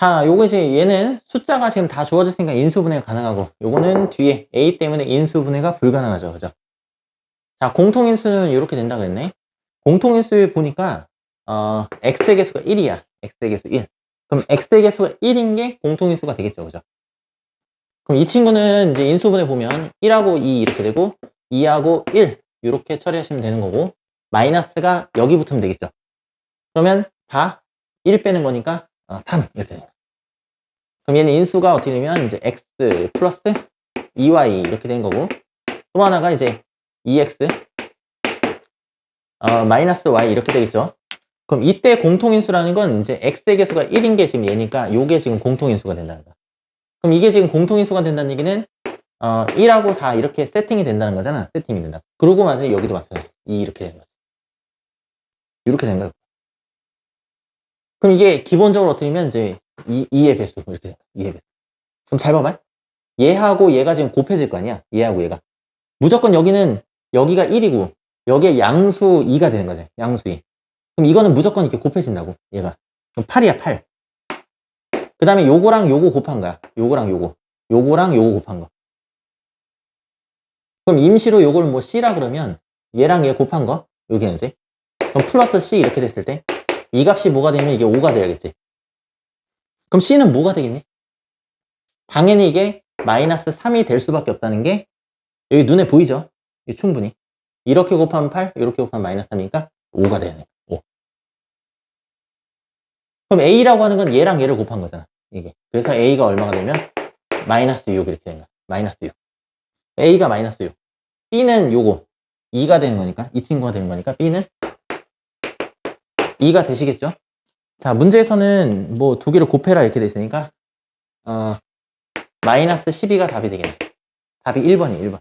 자, 요거 이제 얘는 숫자가 지금 다 주어졌으니까 인수분해가 가능하고, 요거는 뒤에 A 때문에 인수분해가 불가능하죠. 그죠? 자, 공통인수는 이렇게 된다 그랬네. 공통인수에 보니까, 어, X의 개수가 1이야. X의 개수 1. 그럼 X의 개수가 1인 게 공통인수가 되겠죠. 그죠? 그럼 이 친구는 이제 인수분해 보면 1하고 2 이렇게 되고, 2하고 1 이렇게 처리하시면 되는 거고, 마이너스가 여기 붙으면 되겠죠. 그러면 다1 빼는 거니까 어, 3 이렇게 됩니다. 그럼 얘는 인수가 어떻게 되면 이제 x 플러스 2y 이렇게 된 거고 또 하나가 이제 2x 어, 마이너스 y 이렇게 되겠죠. 그럼 이때 공통인수라는 건 이제 x의 개수가 1인 게 지금 얘니까 요게 지금 공통인수가 된다는 거야. 그럼 이게 지금 공통인수가 된다는 얘기는 어, 1하고 4 이렇게 세팅이 된다는 거잖아. 세팅이 된다. 그러고 마찬가지 여기도 마찬가지. 2 이렇게 되는 거지. 이렇게 된 거야. 그럼 이게 기본적으로 어떻게 되면 이제 2, 2의 배수 이렇게 된다. 2의 배수. 그럼 잘 봐봐. 얘하고 얘가 지금 곱해질 거 아니야. 얘하고 얘가. 무조건 여기는 여기가 1이고 여기에 양수 2가 되는 거죠. 양수 2. 그럼 이거는 무조건 이렇게 곱해진다고. 얘가. 그럼 8이야 8. 그 다음에 요거랑 요거 곱한 거야. 요거랑 요거. 요거랑 요거 곱한 거. 그럼 임시로 요걸 뭐 C라 그러면 얘랑 얘 곱한 거. 여기 현재. 그럼 플러스 C 이렇게 됐을 때 이 값이 뭐가 되면 이게 5가 돼야겠지. 그럼 C는 뭐가 되겠니? 당연히 이게 마이너스 3이 될 수밖에 없다는 게 여기 눈에 보이죠? 충분히. 이렇게 곱하면 8, 이렇게 곱하면 마이너스 3이니까 5가 돼야 돼. 5. 그럼 A라고 하는 건 얘랑 얘를 곱한 거잖아. 이게. 그래서 A가 얼마가 되면 마이너스 6 이렇게 되는 거야. 마이너스 6. A가 마이너스 6. B는 요거 2가 되는 거니까 이 친구가 되는 거니까 B는 2가 되시겠죠? 자, 문제에서는 뭐 두 개를 곱해라 이렇게 돼 있으니까 어, 마이너스 12가 답이 되겠네. 답이 1번이에요, 1번.